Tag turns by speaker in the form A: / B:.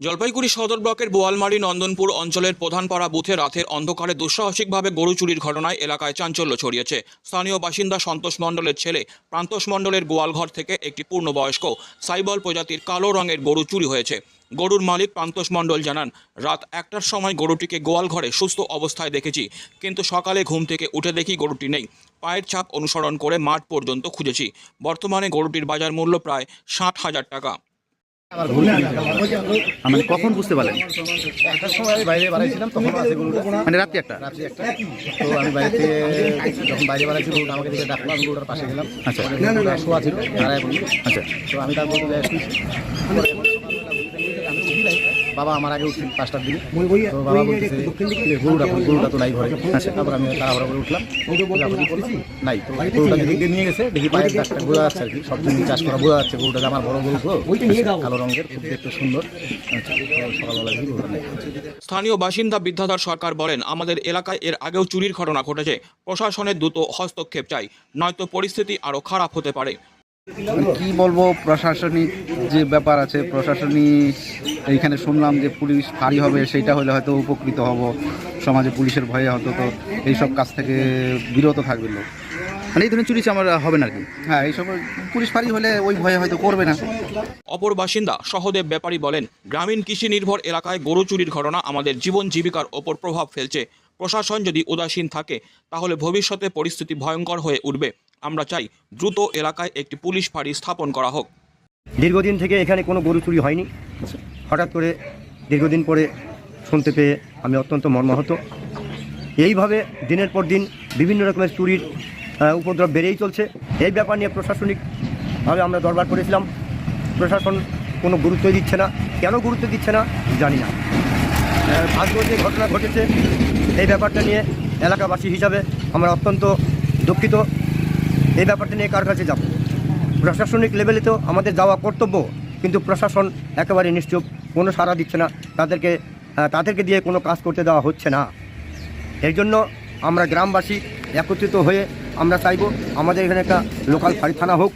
A: জলপাইগুড়ি সদর ব্লকের বোয়ালমারি নন্দনপুর অঞ্চলের প্রধানপাড়া বুথে রাতের অন্ধকারে দুঃসাহসিকভাবে গরু চুরির ঘটনায় এলাকায় চাঞ্চল্য ছড়িয়েছে। স্থানীয় বাসিন্দা সন্তোষ মণ্ডলের ছেলে প্রান্তোষ মণ্ডলের গোয়ালঘর থেকে একটি পূর্ণবয়স্ক সাইবল প্রজাতির কালো রঙের গরু চুরি হয়েছে। গরুর মালিক প্রান্তোষ মণ্ডল জানান, রাত একটার সময় গরুটিকে গোয়াল ঘরে সুস্থ অবস্থায় দেখেছি, কিন্তু সকালে ঘুম থেকে উঠে দেখি গরুটি নেই। পায়ের ছাপ অনুসরণ করে মাঠ পর্যন্ত খুঁজেছি। বর্তমানে গরুটির বাজার মূল্য প্রায় ষাট হাজার টাকা।
B: মানে কখন বুঝতে পারলেন?
C: একটার সময় আমি বাইরে বাড়াইছিলাম তখন আছে গরুটা
B: মানে রাত্রি একটা?
C: রাত্রি একটা। তো আমি বাড়িতে যখন বাইরে বাড়াইছি গরুটা আমাকে দেখে ডাকলো আমি গরুটার পাশে গেলাম।
B: আচ্ছা।
C: শোয়া ছিল
B: আচ্ছা।
C: তো আমি তার গরু যাই শুয়েছি পরে আমি উঠি নাই। বাবা আমার আগে উঠছেন পাঁচটার দিকে। তো বাবা বলতেছে "কিরে, গরুটা গরুটা তো নাই ঘরে। তারপর আমি তাড়াহুড়া করে উঠলাম। নাই। তো গরুটা দিকে নিয়ে গেছে দেখি পায়ের দাগটা বোঝা যাচ্ছে আর কি। সব দিন চাষ করা বোঝা যাচ্ছে গরুটা আমার বড় গরু তো। কালো রঙের খুব দেখতে সুন্দর। আচ্ছা, সকালবেলা
A: স্থানীয় বাসিন্দা বিদ্যাধর সরকার বলেন আমাদের এলাকায় এর আগেও চুরির ঘটনা ঘটেছে। প্রশাসনের দ্রুত হস্তক্ষেপ চাই নয়তো পরিস্থিতি আরও খারাপ হতে পারে।
B: কি বলব প্রশাসনিক যে ব্যাপার আছে প্রশাসনিক এইখানে শুনলাম যে পুলিশ ফাঁড়ি হবে সেইটা হলে হয়তো উপকৃত হব। সমাজে পুলিশের ভয়ে হয়তো তো এইসব কাজ থেকে বিরত থাকবে লোক। মানে এই ধরনের চুরি আমার হবে না কি? হ্যাঁ এইসব পুলিশ ফাঁড়ি হলে ওই ভয়ে হয়তো করবে না।
A: অপর বাসিন্দা সহদেব ব্যাপারী বলেন গ্রামীণ কৃষি নির্ভর এলাকায় গরু চুরির ঘটনা আমাদের জীবন জীবিকার ওপর প্রভাব ফেলছে। প্রশাসন যদি উদাসীন থাকে তাহলে ভবিষ্যতে পরিস্থিতি ভয়ঙ্কর হয়ে উঠবে। আমরা চাই দ্রুত এলাকায় একটি পুলিশ ফাঁড়ি স্থাপন করা হোক।
D: দীর্ঘদিন থেকে এখানে কোনো গরু চুরি হয়নি। হঠাৎ করে দীর্ঘদিন পরে শুনতে পেয়ে আমি অত্যন্ত মর্মাহত। এইভাবে দিনের পর দিন বিভিন্ন রকমের চুরির উপদ্রব বেড়েই চলছে। এই ব্যাপার নিয়ে প্রশাসনিকভাবে আমরা দরবার করেছিলাম। প্রশাসন কোনো গুরুত্ব দিচ্ছে না। কেন গুরুত্ব দিচ্ছে না, জানি না। আজকেও যে ঘটনা ঘটেছে, এই ব্যাপারটা নিয়ে এলাকাবাসী হিসাবে আমরা অত্যন্ত দুঃখিত। এই ব্যাপারটা নিয়ে কার কাছে যাব প্রশাসনিক লেভেলে তো আমাদের যাওয়া কর্তব্য, কিন্তু প্রশাসন একেবারে নিশ্চুপ, কোনো সাড়া দিচ্ছে না। তাদেরকে তাদেরকে দিয়ে কোনো কাজ করতে দেওয়া হচ্ছে না। এর জন্য আমরা গ্রামবাসী একত্রিত হয়ে আমরা চাইব, আমাদের এখানে একটা লোকাল ফাঁড়ি থানা হোক